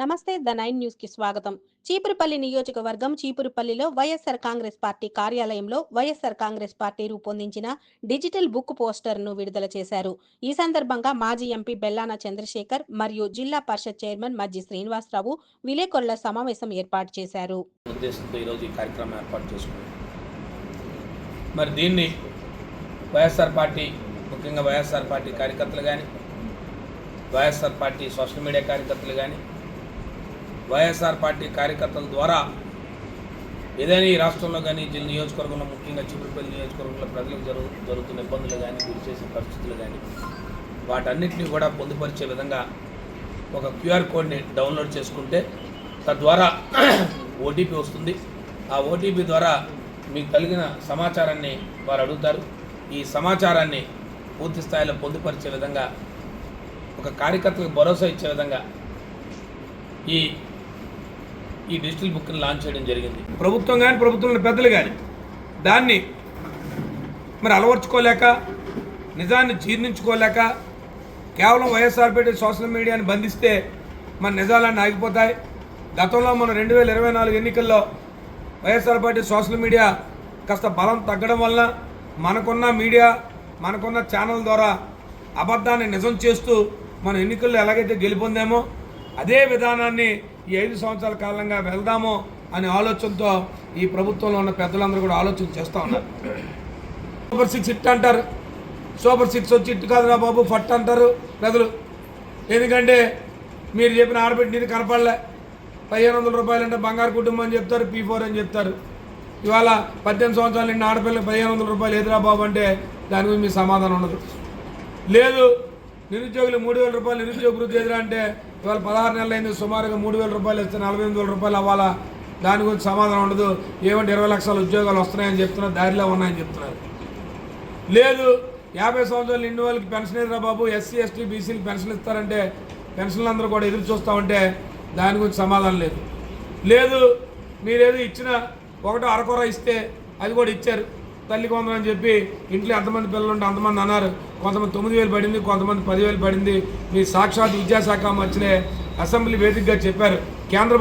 నమస్తే the nine న్యూస్కి స్వాగతం. చీపురుపల్లి నియోజకవర్గం చీపురుపల్లిలో వైఎస్ఆర్ కాంగ్రెస్ పార్టీ కార్యాలయంలో వైఎస్ఆర్ కాంగ్రెస్ పార్టీ రూపొందించిన డిజిటల్ బుక్ పోస్టర్ను విడుదల చేశారు. ఈ సందర్భంగా మాజీ ఎంపీ బెల్లాన చంద్రశేఖర్ మరియు జిల్లా పరిషత్ చైర్మన్ మజ్జి శ్రీనివాసరావు విలేకరుల సమావేశం ఏర్పాటు చేశారు. మరి దీన్ని వైఎస్ఆర్ పార్టీ ముఖ్యంగా వైఎస్ఆర్ పార్టీ కార్యకర్తలు కానీ వైఎస్ఆర్ పార్టీ సోషల్ మీడియా కార్యకర్తలు కానీ వైఎస్ఆర్ పార్టీ కార్యకర్తల ద్వారా ఏదైనా ఈ రాష్ట్రంలో కానీ జిల్లా నియోజకవర్గంలో ముఖ్యంగా చిగురుపల్లి నియోజకవర్గంలో ప్రజలకు జరుగు జరుగుతున్న ఇబ్బందులు కానీ గురి చేసే పరిస్థితులు కానీ వాటన్నిటిని కూడా పొందుపరిచే విధంగా ఒక క్యూఆర్ కోడ్ని డౌన్లోడ్ చేసుకుంటే తద్వారా ఓటీపీ వస్తుంది. ఆ ఓటీపీ ద్వారా మీకు కలిగిన సమాచారాన్ని వారు అడుగుతారు. ఈ సమాచారాన్ని పూర్తి స్థాయిలో పొందుపరిచే విధంగా ఒక కార్యకర్తలకు భరోసా ఇచ్చే విధంగా ఈ ఈ డిజిటల్ బుక్ని లాంచ్ చేయడం జరిగింది. ప్రభుత్వం కానీ ప్రభుత్వంలో పెద్దలు కానీ దాన్ని మరి అలవర్చుకోలేక నిజాన్ని జీర్ణించుకోలేక కేవలం వైఎస్ఆర్పేట సోషల్ మీడియాని బంధిస్తే మన నిజాలన్నీ ఆగిపోతాయి. గతంలో మనం రెండు వేల ఇరవై నాలుగు ఎన్నికల్లో వైఎస్ఆర్ పార్టీ సోషల్ మీడియా కాస్త బలం తగ్గడం వలన మనకున్న మీడియా మనకున్న ఛానల్ ద్వారా అబద్ధాన్ని నిజం చేస్తూ మనం ఎన్నికల్లో ఎలాగైతే గెలుపొందామో అదే విధానాన్ని ఈ ఐదు సంవత్సరాల కాలంగా వెళ్దామో అనే ఆలోచనతో ఈ ప్రభుత్వంలో ఉన్న పెద్దలందరూ కూడా ఆలోచన చేస్తూ ఉన్నారు. సూపర్ సిక్స్ ఇట్ అంటారు. సూపర్ సిక్స్ వచ్చి ఇట్టు కాదురా బాబు ఫట్ అంటారు ప్రజలు. ఎందుకంటే మీరు చెప్పిన ఆడబిడ్డ నీది కనపడలే. పదిహేను వందల రూపాయలు అంటే బంగారు కుటుంబం అని చెప్తారు పీ ఫోర్ అని చెప్తారు. ఇవాళ పద్దెనిమిది సంవత్సరాలు నిన్న ఆడపిల్లకి పదిహేను వందల రూపాయలు ఎదురా బాబు అంటే దాని గురించి మీ సమాధానం ఉండదు. లేదు నిరుద్యోగులు మూడు వేల రూపాయలు నిరుద్యోగ వృద్ధి ఎదురా అంటే ఇవాళ పదహారు నెలలు అయింది. సుమారుగా మూడు వేల రూపాయలు ఇస్తే నలభై ఎనిమిది వేల రూపాయలు అవ్వాలా? దాని గురించి సమాధానం ఉండదు. ఏమంటే ఇరవై లక్షల ఉద్యోగాలు వస్తున్నాయని చెప్తున్నారు. దారిలో ఉన్నాయని చెప్తున్నారు. లేదు యాభై సంవత్సరాలు నిండు వాళ్ళకి పెన్షన్ ఇద్దరా బాబు? ఎస్సీ ఎస్టీ బీసీలకు పెన్షన్ ఇస్తారంటే పెన్షన్లు అందరూ కూడా ఎదురు చూస్తూ ఉంటే దాని గురించి సమాధానం లేదు. లేదు మీరేదో ఇచ్చిన ఒకటో అరకొర ఇస్తే అది కూడా ఇచ్చారు. తల్లి కొందరు అని చెప్పి ఇంట్లో ఎంతమంది పిల్లలు ఉంటే అంతమంది అన్నారు. కొంతమంది తొమ్మిది వేలు పడింది కొంతమంది పదివేలు పడింది. మీ సాక్షాత్ విద్యాశాఖ మధ్యనే అసెంబ్లీ వేదికగా చెప్పారు. కేంద్ర